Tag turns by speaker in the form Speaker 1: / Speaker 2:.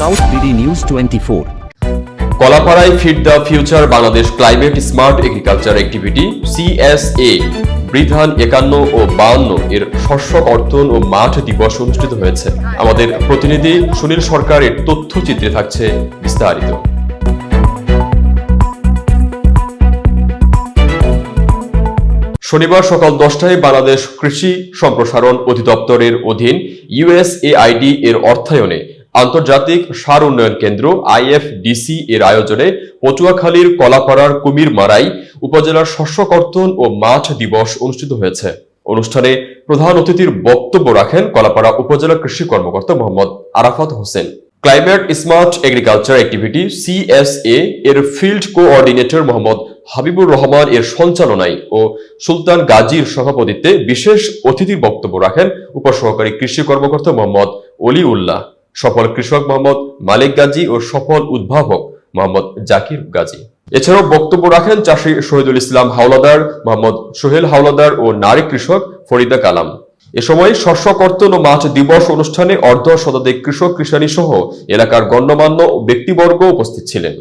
Speaker 1: South BD news twenty four
Speaker 2: কলাপাড়ায় feed the future Bangladesh climate smart agriculture activity CSA বৃধান একান্ন ও বাহান্ন এর শস্য কর্তন ও মাঠ দিবস অনুষ্ঠিত হয়েছে। আমাদের প্রতিনিধি সুনীল সরকারের তথ্যচিত্রে থাকছে বিস্তারিত। শনিবার সকাল দশটায় বাংলাদেশ কৃষি সম্প্রসারণ অধিদপ্তরের অধীন ইউএসএআইডি এর অর্থায়নে আন্তর্জাতিক সার উন্নয়ন কেন্দ্র, আইএফডিসি, এর আয়োজনে পটুয়াখালীর কলাপাড়ার কুমির মারাই উপজেলার শস্য কর্তন ও মাছ দিবস অনুষ্ঠিত হয়েছে। অনুষ্ঠানে প্রধান অতিথির বক্তব্য রাখেন কলাপাড়া উপজেলা কৃষি কর্মকর্তা Mohammad Arafat Hossain. Climate smart agriculture activity, CSA, এর ফিল্ড কোঅর্ডিনেটর মোহাম্মদ হাবিবুর রহমান, এর সঞ্চালনায় ও সুলতান গাজীর সভাপতিত্বে বিশেষ অতিথির বক্তব্য রাখেন উপসহকারী কৃষি কর্মকর্তা মোহাম্মদ অলি উল্লাহ সফল কৃষক মোহাম্মদ মালিক গাজী ও সফল উদ্ভাবক মোহাম্মদ জাকির গাজী। এছাড়াও বক্তব্য রাখেন চাষী শহীদুল ইসলাম হাওলাদার মোহাম্মদ সোহেল হাওলাদার ও নারী কৃষক ফরিদা কালাম। এ সময় শস্য কর্তন ও মাছ দিবস অনুষ্ঠানে অর্ধ শতাধিক কৃষক কৃষানী সহ এলাকার গণ্যমান্য ব্যক্তিবর্গ উপস্থিত ছিলেন।